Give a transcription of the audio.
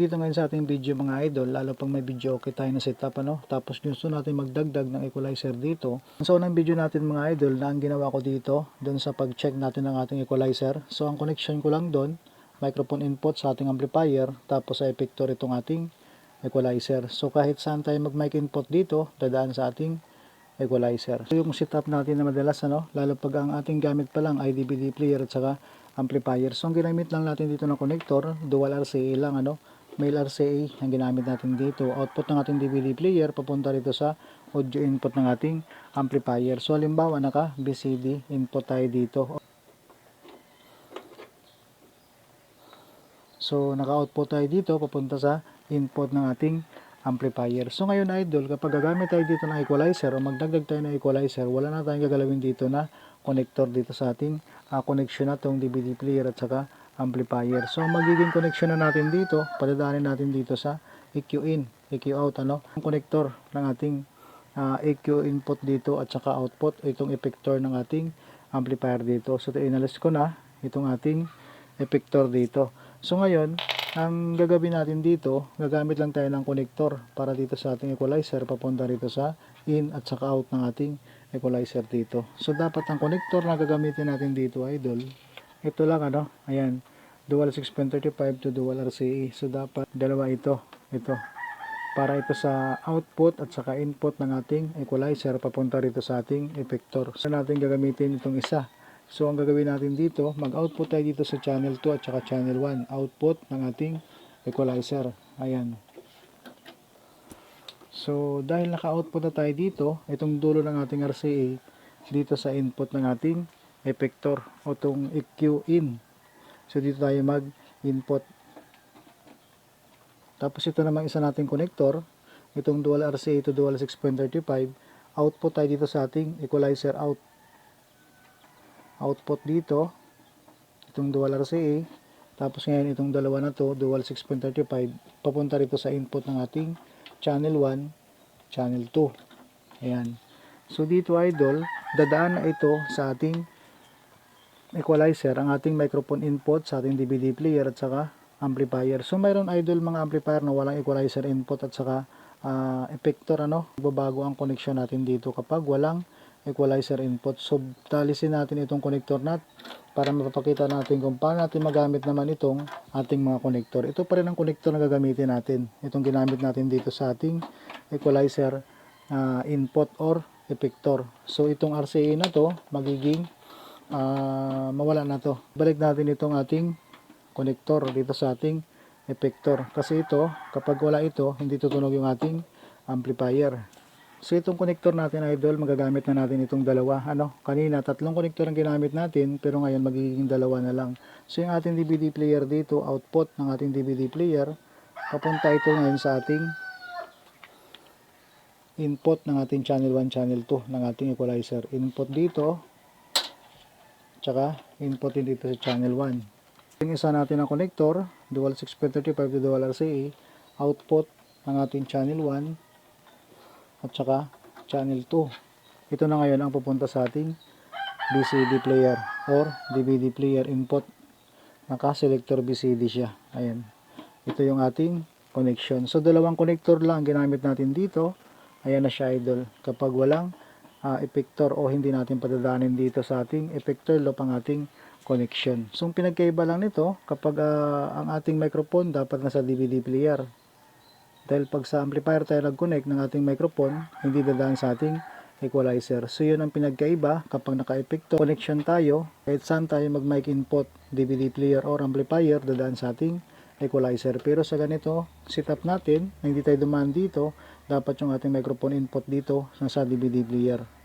Dito ngayon sa ating video mga idol, lalo pang may video okay tayo na setup ano. Tapos gusto natin magdagdag ng equalizer dito. Sa unang video natin mga idol, na ang ginawa ko dito, doon sa pag-check natin ng ating equalizer. So ang connection ko lang doon, microphone input sa ating amplifier, tapos sa effector itong ating equalizer. So kahit saan tayo mag-mic input dito, dadaan sa ating equalizer. So yung setup natin na madalas ano, lalo pag ang ating gamit pa lang ay DVD player at saka amplifier. So ang ginamit lang natin dito na connector, dual RCA lang ano, male RCA ang ginamit natin dito. Output ng ating DVD player papunta rito sa audio input ng ating amplifier. So halimbawa naka BCD input tayo dito. So naka-output tayo dito papunta sa input ng ating amplifier. So ngayon idol, kapag gagamit tayo dito ng equalizer o magdagdag tayo ng equalizer, wala na tayong gagalawin dito na connector dito sa ating uh, connection na tong DVD player at saka amplifier. So magiging connection na natin dito, padadaanin natin dito sa EQ in, EQ out ano, ang connector ng ating uh, EQ input dito at saka output, itong effector ng ating amplifier dito. So inalis ko na itong ating effector dito. So ngayon, ang gagawin natin dito, gagamit lang tayo ng connector para dito sa ating equalizer papunta rito sa in at saka out ng ating equalizer dito. So dapat ang connector na gagamitin natin dito idol, ito lang ano, ayan, dual 6.35 to dual RCA. So dapat dalawa ito, ito. Para ito sa output at saka input ng ating equalizer papunta rito sa ating effector. So natin gagamitin itong isa. So ang gagawin natin dito, mag-output tayo dito sa channel 2 at saka channel 1. Output ng ating equalizer. Ayan. So dahil naka-output na tayo dito, itong dulo ng ating RCA dito sa input ng ating effector o itong EQ in. So dito tayo mag-input. Tapos ito namang isa nating connector, itong dual RCA to dual 6.35, output tayo dito sa ating equalizer out. Output dito itong dual RCA tapos ngayon itong dalawa na to dual 6.35 papunta rito sa input ng ating channel 1 channel 2 ayan. So dito idol dadaan na ito sa ating equalizer ang ating microphone input sa ating DVD player at saka amplifier so mayroon idol mga amplifier na walang equalizer input at saka uh, effector ano babago ang connection natin dito kapag walang equalizer input. So, talisin natin itong connector nut para mapapakita natin kung paano natin magamit naman itong ating mga connector. Ito pa rin ang connector na gagamitin natin. Itong ginamit natin dito sa ating equalizer uh, input or effector. So, itong RCA na to, magiging uh, mawala na to. Balik natin itong ating connector dito sa ating effector. Kasi ito, kapag wala ito, hindi tutunog yung ating amplifier. So itong connector natin idol, magagamit na natin itong dalawa. Ano, kanina tatlong connector ang ginamit natin, pero ngayon magiging dalawa na lang. So yung ating DVD player dito, output ng ating DVD player, papunta ito ngayon sa ating input ng ating channel 1, channel 2 ng ating equalizer. Input dito, tsaka input din dito sa channel 1. Yung isa natin ang connector, dual 6.35 to dual RCA, output ng ating channel 1, at saka channel 2. Ito na ngayon ang pupunta sa ating BCD player or DVD player input. Naka-selector BCD siya. Ayan. Ito yung ating connection. So, dalawang connector lang ginamit natin dito. Ayan na siya idol. Kapag walang uh, effector o hindi natin padadaanin dito sa ating effector loop ang ating connection. So, ang pinagkaiba lang nito, kapag uh, ang ating microphone dapat nasa DVD player. Dahil pag sa amplifier tayo nag-connect ng ating microphone, hindi dadaan sa ating equalizer. So yun ang pinagkaiba kapag naka-epekto connection tayo, kahit saan tayo mag-mic input, DVD player or amplifier, dadaan sa ating equalizer. Pero sa ganito setup natin, na hindi tayo dumaan dito, dapat yung ating microphone input dito sa DVD player.